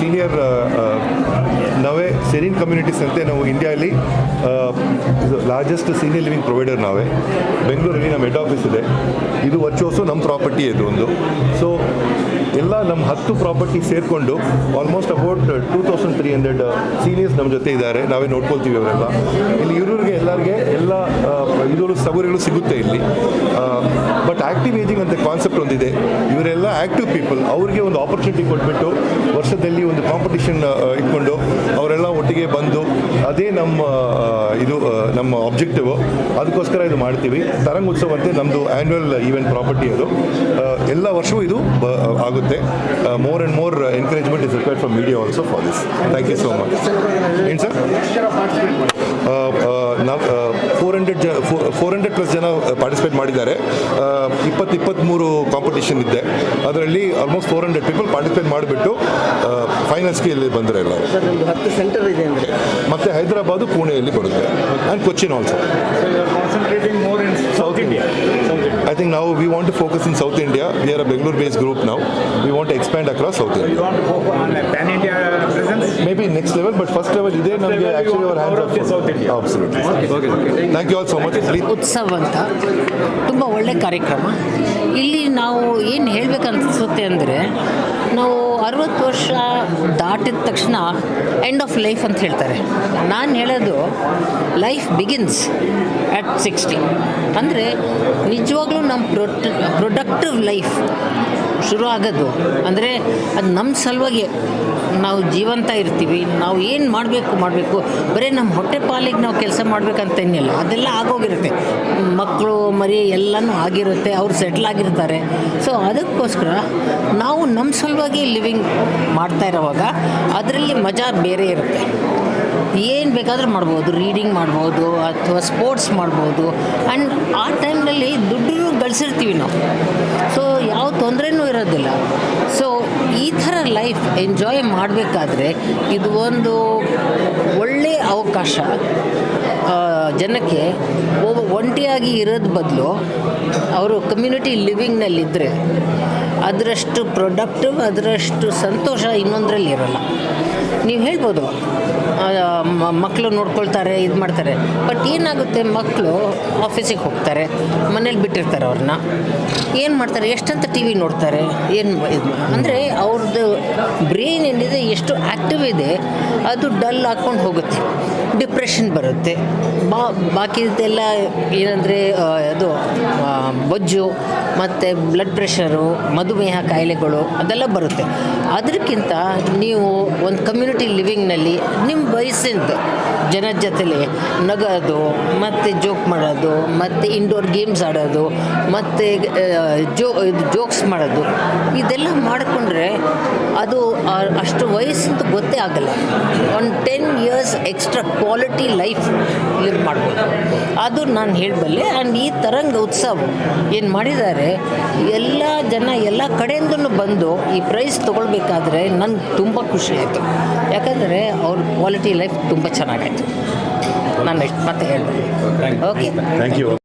Senior uh, uh, ನಾವೇ ಸೆನಿನ್ communities ಅಂತೆ ನಾವು ಇಂಡಿಯಲ್ಲಿ ಲಾರ್ಜೆಸ್ಟ್ ಸೀನಿಯರ್ ಲಿವಿಂಗ್ ಪ್ರೊವೈಡರ್ ನಾವೇ. ಬೆಂಗಳೂರಲ್ಲಿ ನಮ್ಮ ಹೆಡ್ ಆಫೀಸ್ ಇದೆ. ಇದು ವರ್ಷೋಸು ನಮ್ಮ ಪ್ರಾಪರ್ಟಿ ಇದು ಒಂದು. ಸೊ ಎಲ್ಲ ನಮ್ಮ ಹತ್ತು ಪ್ರಾಪರ್ಟಿ ಸೇರಿಕೊಂಡು almost about two thousand three hundred seniors ನಮ್ಮ ಜೊತೆ ಇದ್ದಾರೆ. ನಾವೇ ನೋಡ್ಕೊಳ್ತೀವಿ ಅವರೆಲ್ಲ. ಇಲ್ಲಿ ಇವ್ರಿಗೆ ಎಲ್ಲರಿಗೆ ಎಲ್ಲ uh, ಇದು ಸೌಕರ್ಯಗಳು ಸಿಗುತ್ತೆ ಇಲ್ಲಿ. ಆ್ಯಕ್ಟಿವ್ ಏಜಿಂಗ್ ಅಂತ ಕಾನ್ಸೆಪ್ಟ್ ಒಂದಿದೆ. ಇವರೆಲ್ಲ ಆ್ಯಕ್ಟಿವ್ ಪೀಪಲ್ ಅವರಿಗೆ ಒಂದು ಆಪರ್ಚುನಿಟಿ ಕೊಟ್ಬಿಟ್ಟು ವರ್ಷದಲ್ಲಿ ಒಂದು ಕಾಂಪಿಟಿಷನ್ ಇಟ್ಕೊಂಡು ಅವರೆಲ್ಲ ಒಟ್ಟಿಗೆ ಬಂದು ಅದೇ ನಮ್ಮ ಇದು ನಮ್ಮ ಆಬ್ಜೆಕ್ಟಿವ್ ಅದಕ್ಕೋಸ್ಕರ ಇದು ಮಾಡ್ತೀವಿ. ತರಂಗ ಉತ್ಸವ ಅಂತ ನಮ್ಮದು ಆ್ಯನ್ಯುವಲ್ ಈವೆಂಟ್ ಪ್ರಾಪರ್ಟಿ ಅದು. ಎಲ್ಲ ವರ್ಷವೂ ಇದು ಆಗುತ್ತೆ. More and more encouragement is required from media also for this thank you so much ಏನು ಸರ್? ನಾವು ಫೋರ್ ಹಂಡ್ರೆಡ್ ಜ ಫೋರ್ ಹಂಡ್ರೆಡ್ ಪ್ಲಸ್ ಜನ ಪಾರ್ಟಿಸಿಪೇಟ್ ಮಾಡಿದ್ದಾರೆ. ಇಪ್ಪತ್ತು ಇಪ್ಪತ್ತ್ಮೂರು ಕಾಂಪಿಟೇಷನ್ ಇದೆ. ಅದರಲ್ಲಿ almost four hundred people participate ಮಾಡಿಬಿಟ್ಟು ಫೈನಲ್ಸ್ಗೆ ಇಲ್ಲಿ ಬಂದರೆ ಎಲ್ಲ ಹತ್ತು ಸೆಂಟರ್ ಇದೆ ಅಂದರೆ? ಮತ್ತು ಹೈದರಾಬಾದು ಪುಣೆಯಲ್ಲಿ ಬರುತ್ತೆ. And Cochin also south you I think now we want to focus in South India. We are a Bangalore-based group now. We want to expand across South India. So you want to go for on a pan-India presence? Maybe next level, but first level there now we are actually our hands are up full. South India. Absolutely. okay Thank you all so much. Utsavanta, ಉತ್ಸವ ಅಂತ ತುಂಬ ಒಳ್ಳೆ ಕಾರ್ಯಕ್ರಮ ಇಲ್ಲಿ ನಾವು ಏನು ಹೇಳಬೇಕನ್ಸುತ್ತೆ ಅಂದರೆ ನಾವು ಅರವತ್ತು ವರ್ಷ ದಾಟಿದ ತಕ್ಷಣ ಎಂಡ್ ಆಫ್ ಲೈಫ್ ಅಂತ ಹೇಳ್ತಾರೆ ನಾನು ಹೇಳೋದು ಲೈಫ್ ಬಿಗಿನ್ಸ್ ಅಟ್ ಸಿಕ್ಸ್ಟಿ ಅಂದರೆ ನಿಜವಾಗ್ಲೂ ನಮ್ಮ ಪ್ರೊಟ್ ಪ್ರೊಡಕ್ಟಿವ್ ಲೈಫ್ ಶುರು ಆಗೋದು. ಅಂದರೆ ಅದು ನಮ್ಮ ಸಲುವಾಗಿ ನಾವು ಜೀವಂತ ಇರ್ತೀವಿ, ನಾವು ಏನು ಮಾಡಬೇಕು ಮಾಡಬೇಕು, ಬರೀ ನಮ್ಮ ಹೊಟ್ಟೆ ಪಾಲಿಗೆ ನಾವು ಕೆಲಸ ಮಾಡಬೇಕಂತ ಏನಿಲ್ಲ, ಅದೆಲ್ಲ ಆಗೋಗಿರುತ್ತೆ. ಮಕ್ಕಳು ಮರಿ ಎಲ್ಲನೂ ಆಗಿರುತ್ತೆ, ಅವ್ರು ಸೆಟ್ಲ್ ಆಗಿರ್ತಾರೆ. ಸೊ ಅದಕ್ಕೋಸ್ಕರ ನಾವು ನಮ್ಮ ಸಲುವಾಗಿ ಲಿವಿಂಗ್ ಮಾಡ್ತಾ ಇರೋವಾಗ ಅದರಲ್ಲಿ ಮಜಾ ಬೇರೆ ಇರುತ್ತೆ. ಏನು ಬೇಕಾದರೂ ಮಾಡ್ಬೋದು ರೀಡಿಂಗ್ ಮಾಡ್ಬೋದು ಅಥವಾ ಸ್ಪೋರ್ಟ್ಸ್ ಮಾಡ್ಬೋದು. ಆ್ಯಂಡ್ ಆ ಟೈಮ್ನಲ್ಲಿ ದುಡ್ಡು ಗಳಿಸಿರ್ತೀವಿ ನಾವು. ಸೊ ಯಾವ ತೊಂದರೆನೂ ಇರೋದಿಲ್ಲ. ಸೊ ಈ ಥರ ಲೈಫ್ ಎಂಜಾಯ್ ಮಾಡಬೇಕಾದ್ರೆ ಇದು ಒಂದು ಒಳ್ಳೆಯ ಅವಕಾಶ. ಜನಕ್ಕೆ ಒಬ್ಬ ಒಂಟಿಯಾಗಿ ಇರೋದು ಬದಲು, ಅವರು ಕಮ್ಯುನಿಟಿ ಲಿವಿಂಗ್ನಲ್ಲಿದ್ದರೆ ಅದರಷ್ಟು ಪ್ರೊಡಕ್ಟಿವ್ ಅದರಷ್ಟು ಸಂತೋಷ ಇನ್ನೊಂದರಲ್ಲಿ ಇರೋಲ್ಲ. ನೀವು ಹೇಳ್ಬೋದು ಮಕ್ಕಳು ನೋಡ್ಕೊಳ್ತಾರೆ, ಇದು ಮಾಡ್ತಾರೆ. ಬಟ್ ಏನಾಗುತ್ತೆ ಮಕ್ಕಳು ಆಫೀಸಿಗೆ ಹೋಗ್ತಾರೆ, ಮನೇಲಿ ಬಿಟ್ಟಿರ್ತಾರೆ ಅವ್ರನ್ನ ಏನು ಮಾಡ್ತಾರೆ, ಎಷ್ಟಂತ ಟಿ ವಿ ನೋಡ್ತಾರೆ, ಏನು ಇದು ಅಂದರೆ ಅವ್ರದ್ದು ಬ್ರೈನ್ ಏನಿದೆ, ಎಷ್ಟು ಆ್ಯಕ್ಟಿವ್ ಇದೆ, ಅದು ಡಲ್ ಹಾಕ್ಕೊಂಡು ಹೋಗುತ್ತೆ. ಡಿಪ್ರೆಷನ್ ಬರುತ್ತೆ. ಬಾ, ಬಾಕಿದೆಲ್ಲ ಏನಂದರೆ ಅದು ಬೊಜ್ಜು ಮತ್ತು ಬ್ಲಡ್ ಪ್ರೆಷರು ಮಧುಮೇಹ ಕಾಯಿಲೆಗಳು ಅದೆಲ್ಲ ಬರುತ್ತೆ. ಅದಕ್ಕಿಂತ ನೀವು ಒಂದು ಕಮ್ಯುನಿಟಿ ಲಿವಿಂಗ್ನಲ್ಲಿ ನಿಮ್ಮ ವಯಸ್ಸಿಂದ ಜನ ಜೊತೆಲಿ ನಗೋದು, ಮತ್ತು ಜೋಕ್ ಮಾಡೋದು, ಮತ್ತು ಇಂಡೋರ್ ಗೇಮ್ಸ್ ಆಡೋದು, ಮತ್ತು ಜೋ ಇದು ಜೋಕ್ಸ್ ಮಾಡೋದು, ಇದೆಲ್ಲ ಮಾಡಿಕೊಂಡ್ರೆ ಅದು ಅಷ್ಟು ವಯಸ್ಸಂತ ಗೊತ್ತೇ ಆಗಲ್ಲ. ಒಂದು ten years extra quality life live ಮಾಡ್ಬೋದು. ಅದು ನಾನು ಹೇಳಬಲ್ಲೆ ಆ್ಯಂಡ್ ಈ ತರಂಗ ಉತ್ಸವ ಏನು ಮಾಡಿದ್ದಾರೆ? ಎಲ್ಲ ಜನ ಎಲ್ಲ ಕಡೆಯಿಂದನೂ ಬಂದು ಈ ಪ್ರೈಸ್ ತೊಗೊಳ್ಬೇಕಾದ್ರೆ ನನಗೆ ತುಂಬ ಖುಷಿ ಆಯಿತು. ಯಾಕಂದರೆ ಅವ್ರ ಕ್ವಾಲಿಟಿ ಲೈಫ್ ತುಂಬ ಚೆನ್ನಾಗಾಯಿತು. ನಾನು ಎಷ್ಟು ಮತ್ತೆ ಹೇಳ್ಬೋದು ಓಕೆ ಥ್ಯಾಂಕ್ you.